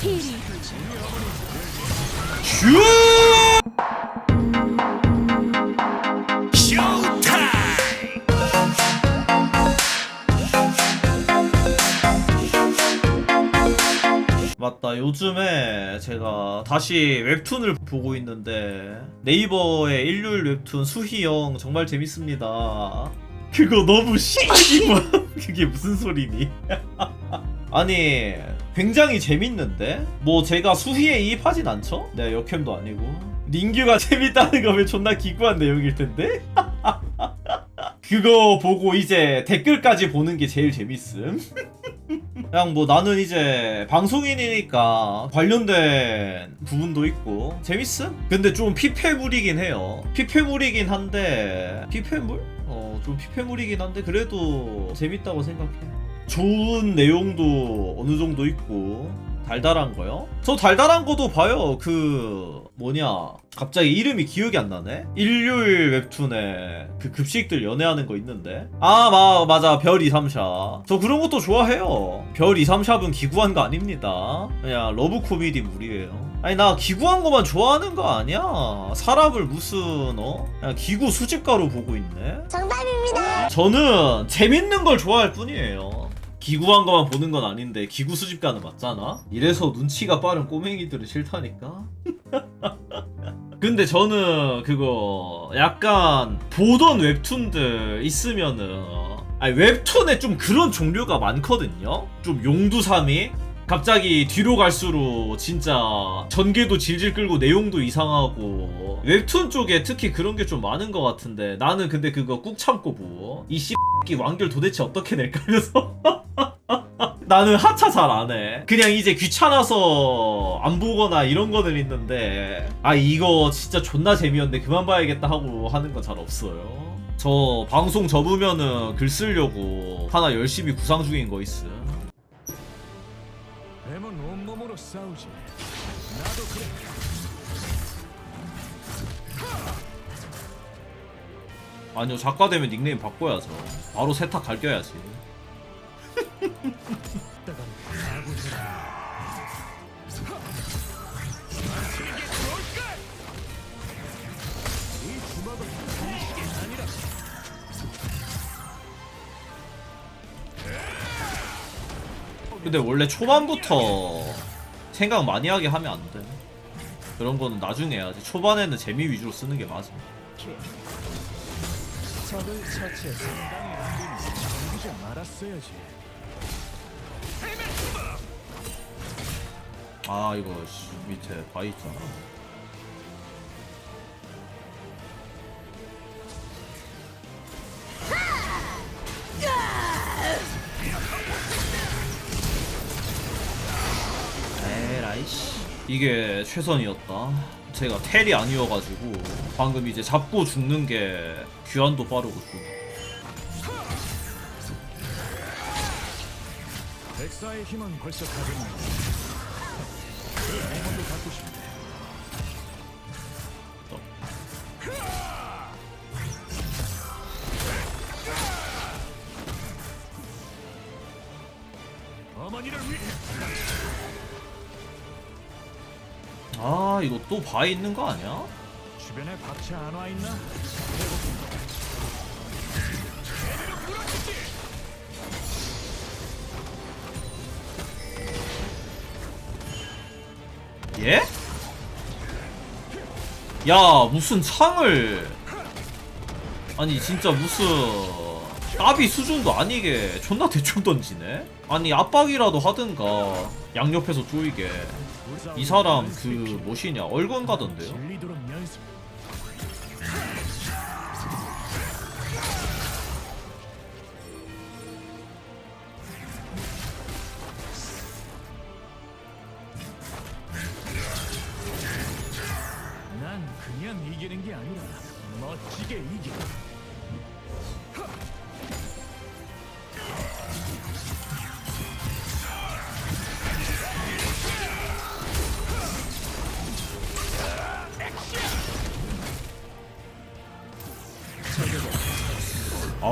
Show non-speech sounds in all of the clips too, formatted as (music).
TD 슈! 맞다 요즘에 제가 다시 웹툰을 보고 있는데 네이버의 일요일 웹툰 수희영 정말 재밌습니다. 그거 너무 씨기만 (laughs) 그게 무슨 소리니? (laughs) 아니 굉장히 재밌는데 뭐 제가 수희에 이입하진 않죠? 내가 역캠도 아니고 닌규가 (laughs) 재밌다는 거면 존나 기구한 내용일 텐데 (laughs) 그거 보고 이제 댓글까지 보는 게 제일 재밌음 (laughs) 그냥 뭐 나는 이제 방송인이니까 관련된 부분도 있고 재밌음? 근데 좀 피폐물이긴 해요 피폐물이긴 한데 피폐물? 어 좀 피폐물이긴 한데 그래도 재밌다고 생각해 좋은 내용도 어느 정도 있고 달달한 거요? 저 달달한 거도 봐요. 그 뭐냐 갑자기 이름이 기억이 안 나네? 일요일 웹툰에 그 급식들 연애하는 거 있는데. 아 마, 맞아. 별 2, 3샵 저 그런 것도 좋아해요. 별 2, 3샵은 기구한 거 아닙니다. 그냥 러브 코미디 물이에요. 아니 나 기구한 거만 좋아하는 거 아니야? 사람을 무슨 어? 그냥 기구 수집가로 보고 있네? 정답입니다. 저는 재밌는 걸 좋아할 뿐이에요. 기구한 것만 보는 건 아닌데 기구 수집가는 맞잖아? 이래서 눈치가 빠른 꼬맹이들은 싫다니까? (laughs) 근데 저는 그거 약간 보던 웹툰들 있으면은 아니 웹툰에 좀 그런 종류가 많거든요? 좀 용두삼이 갑자기 뒤로 갈수록 진짜 전개도 질질 끌고 내용도 이상하고 웹툰 쪽에 특히 그런 게 좀 많은 것 같은데 나는 근데 그거 꾹 참고 보고 이 씨끼 완결 도대체 어떻게 낼까 하면서 (laughs) 나는 하차 잘 안 해. 그냥 이제 귀찮아서 안 보거나 이런 거는 있는데 아 이거 진짜 존나 재미없네 그만 봐야겠다 하고 하는 건 잘 없어요. 저 방송 접으면은 글 쓰려고 하나 열심히 구상 중인 거 있음. 온몸으로 싸우지. 나도 그래. 아니요 작가 되면 닉네임 바꿔야죠. 바로 세탁 갈겨야지. 근데 원래 초반부터 생각 많이 하게 하면 안 돼. 그런 거는 나중에 해야지. 초반에는 재미 위주로 쓰는 게 맞아. 적을 처치해 말았어야지. 아 이거 씨, 밑에 바위 있잖아. 이게 최선이었다. 제가 텔이 아니어가지고 방금 이제 잡고 죽는 게 귀환도 빠르고 좀. 백사의 힘은 벌써 가졌네. 그 행운도 갖고 싶네. 이거 또 바위 있는 거 아니야? 주변에 박차 안 와 있나? 예? 야 무슨 창을 아니 진짜 무슨 까비 수준도 아니게 존나 대충 던지네? 아니 압박이라도 하든가 양옆에서 조이게 이 사람 그 뭐시냐 얼건 가던데요?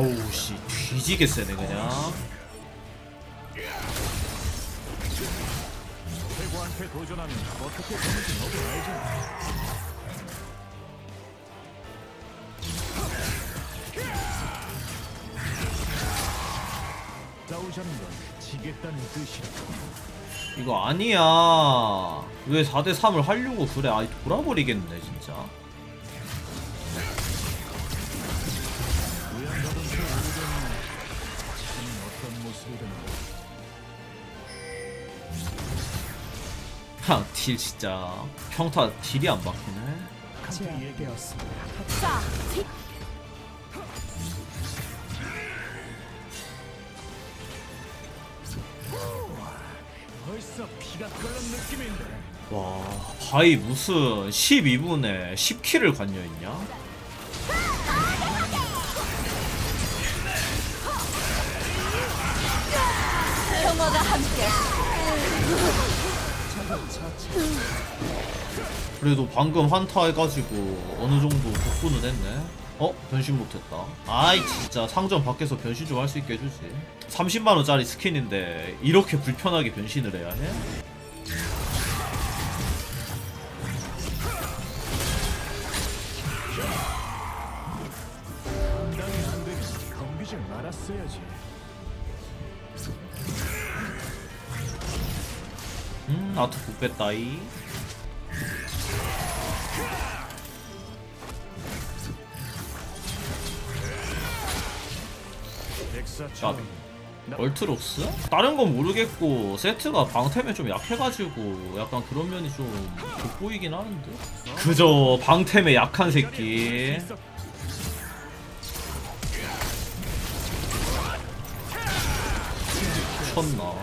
아우 씨. 뒤지게 세네 그냥. 이거 아니야. 왜 4대3을 하려고 그래? 아이 돌아버리겠네 진짜 하딜 진짜 평타 딜이 안 박히네 벌써 피가 끓는 느낌인데. 와 바이 무슨 12분에 10킬을 관여했냐? 평화가 함께. 그래도 방금 한타 해가지고 어느 정도 복구는 했네. 어? 변신 못했다. 아이 진짜 상점 밖에서 변신 좀 할 수 있게 해주지. 30만 원짜리 스킨인데 이렇게 불편하게 변신을 해야 해? 말았어야지. 음 아트 굿뺐다이. 백사처럼 얼트록스? 다른 건 모르겠고 세트가 방템에 좀 약해가지고 약간 그런 면이 좀 돋보이긴 하는데 그저 방템에 약한 새끼 쳤나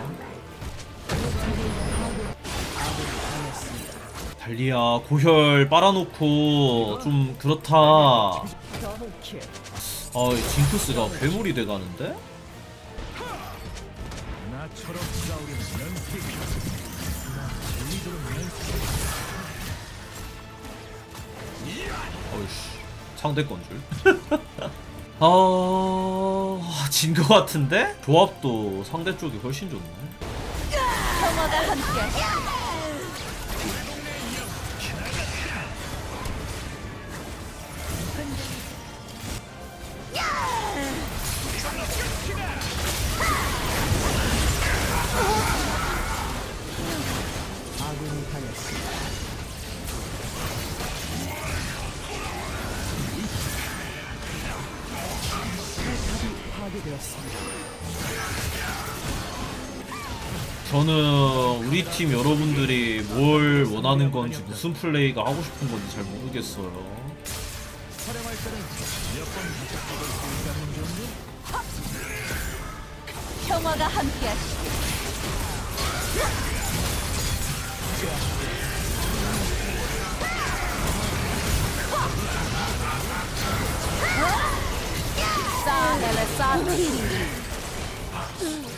달리야 고혈 빨아놓고 좀 그렇다 아 징크스가 괴물이 돼가는데? 어이씨 상대 건 줄. (laughs) 아, 진거 같은데? 조합도 상대 쪽이 훨씬 좋네. 저는 우리 팀 여러분들이 뭘 원하는 건지 무슨 플레이가 하고 싶은 건지 잘 모르겠어요. 평화가 함께. 싸레레 싸티.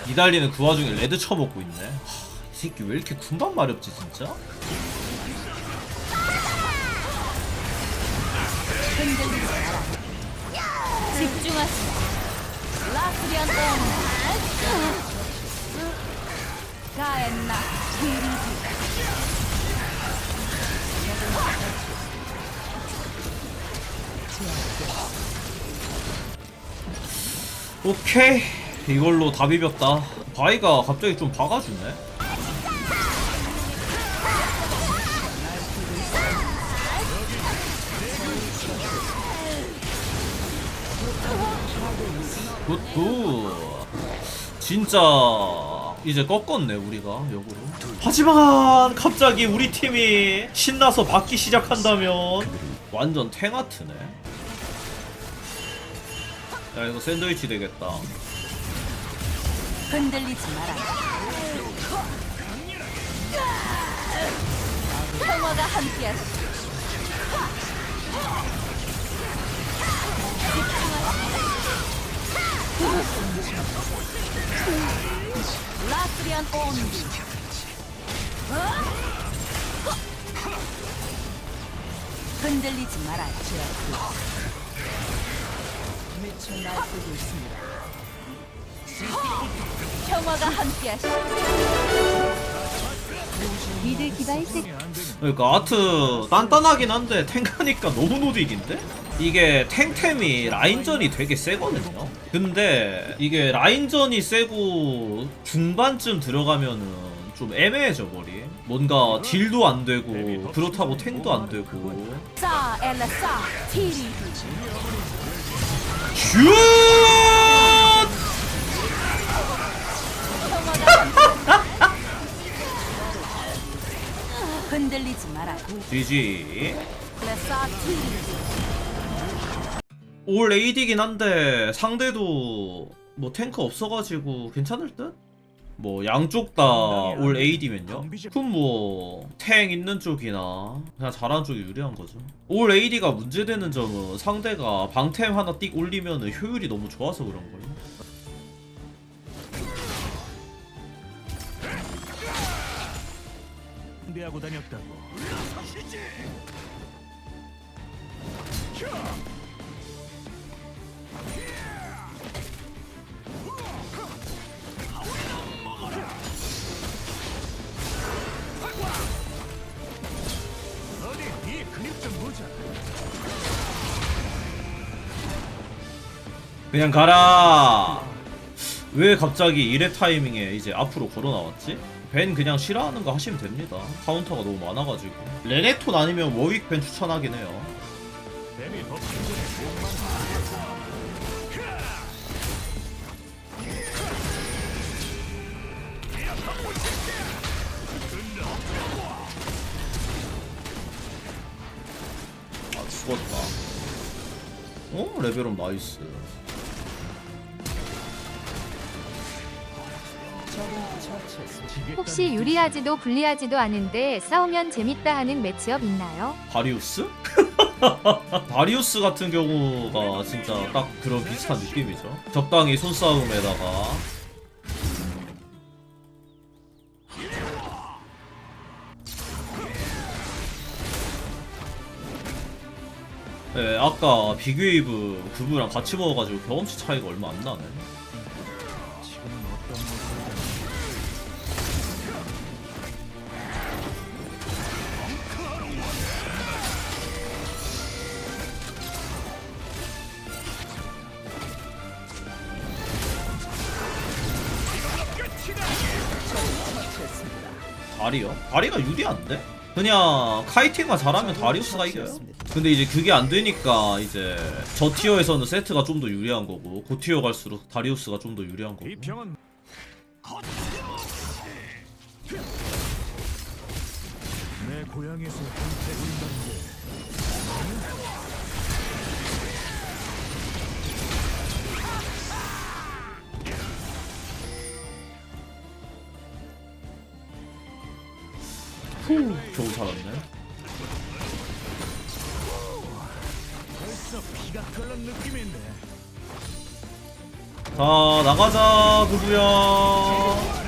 이달리는 그 와중에 레드 쳐먹고 있네. 하, 이 새끼 왜 이렇게 군반 마렵지 진짜? 온. 오케이 이걸로 다 비볐다. 바이가 갑자기 좀 박아주네. 굿굿 진짜 이제 꺾었네 우리가 역으로 하지만 갑자기 우리 팀이 신나서 받기 시작한다면 완전 탱아트네 야 이거 샌드위치 되겠다 흔들리지 마라. 평화가 함께하시. 라프리안 온디. 흔들리지 마라, 제아크. 미쳐 날뛰고 있습니다. 평화가 함께하시. 새끼 안 되는 그러니까 아트 단단하긴 한데 탱크니까 너무 노딜인데? 이게 탱템이 라인전이 되게 세거든요. 근데 이게 라인전이 세고 중반쯤 들어가면은 좀 애매해져 버리. 뭔가 딜도 안 되고 그렇다고 탱도 안 되고. 슛! 흔들리지 마라 GG 올 AD긴 한데 상대도 뭐 탱크 없어가지고 괜찮을 듯? 뭐 양쪽 다 올 AD면요? 그럼 뭐 탱 있는 쪽이나 그냥 잘하는 쪽이 유리한 거죠 올 AD가 문제되는 점은 상대가 방템 하나 띡 올리면 효율이 너무 좋아서 그런 거예요 상대하고 다녔다고. 그냥 가라. 왜 갑자기 1회 타이밍에 이제 앞으로 걸어 나왔지? 벤 그냥 싫어하는 거 하시면 됩니다. 카운터가 너무 많아가지고. 레넥톤 아니면 워윅 벤 추천하긴 해요. 아 죽었다. 어? 레벨업 나이스 혹시 유리하지도 불리하지도 않은데 싸우면 재밌다 하는 매치업 있나요? 바리우스? (laughs) 바리우스 같은 경우가 진짜 딱 그런 비슷한 느낌이죠 적당히 손싸움에다가 네, 아까 비그웨이브 그부랑 같이 먹어가지고 경험치 차이가 얼마 안 나네 다리가 유리한데? 그냥 카이팅만 잘하면 다리우스가 이겨요. 근데 이제 그게 안 되니까 이제 저 티어에서는 세트가 좀 더 유리한 거고 고 티어 갈수록 다리우스가 좀 더 유리한 거고. 내 고향에서 한테 울다는 겨우 살았네. 자 나가자 두부야.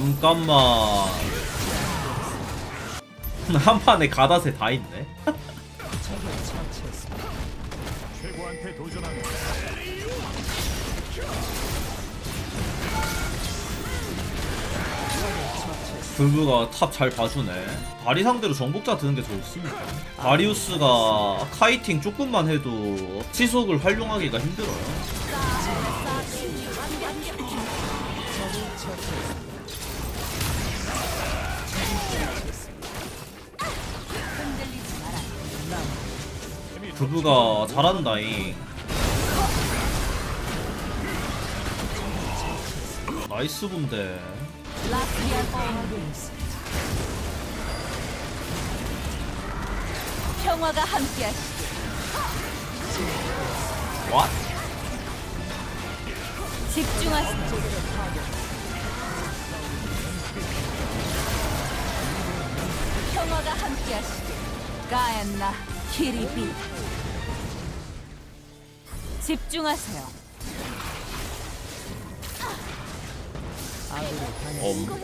잠깐만. (laughs) 한 판에 가다세 다 있네. 불부가 탑 잘 봐주네. 다리 상대로 정복자 드는 게 좋습니다. 다리우스가 카이팅 조금만 해도 치속을 활용하기가 힘들어요. 두부가 잘한다잉. 나이스 어게인스 평화가 함께하시길 What? 집중하시죠 평화가 함께하시길 가엔나 키리비 집중하세요. 엄.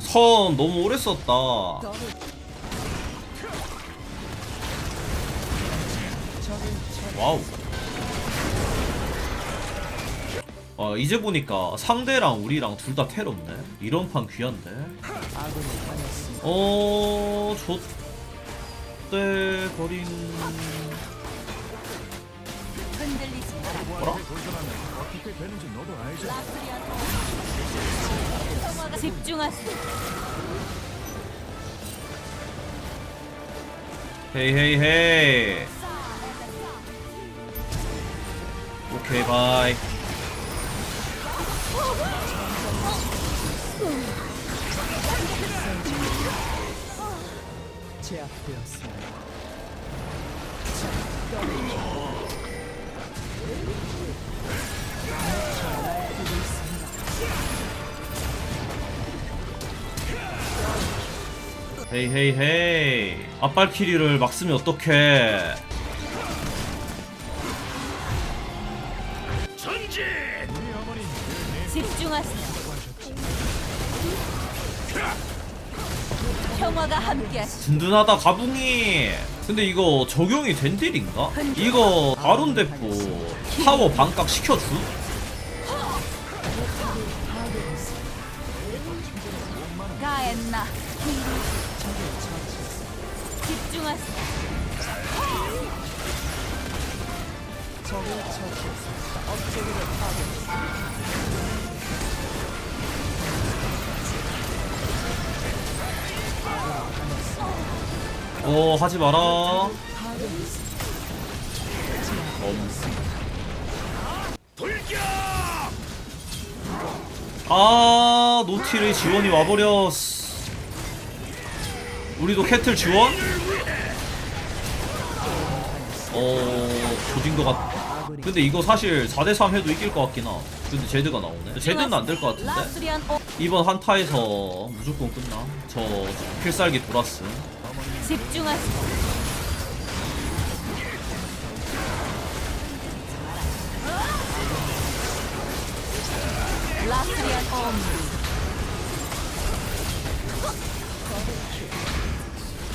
선 너무 오래 썼다. 와우. 아 이제 보니까 상대랑 우리랑 둘 다 테럽네. 이런 판 귀한데. 어, 좆대 버린. 뭐라? 집중하세요. 헤이 헤이 헤이. 오케이 바이. 헤이 헤이 헤이. 앞발 키리를 막 쓰면 어떡해. 평화가 함께하시. 든든하다 가붕이 근데 이거 적용이 된 딜인가? 이거 바론 대포 타워 반값 시켜주? 가엔나. 집중하세요. 어 하지 마라 엄. 아 노틸의 지원이 와버렸어 우리도 캐틀 지원? 어 조진 것 같... 근데 이거 사실 4대3 해도 이길 것 같긴 하 근데 제드가 나오네 제드는 안 될 것 같은데 오. 이번 한타에서 무조건 끝나 저 필살기 돌았음. 라스리안 옴.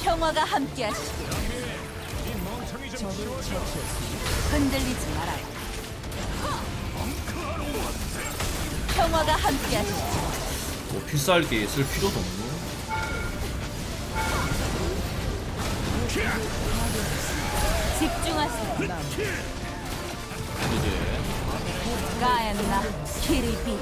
평화가 함께하시길. 흔들리지 말아요. 평화가 함께하시죠. 뭐 필살기 쓸 필요도 없네 집중하세요. 이제 가엔나 키리비.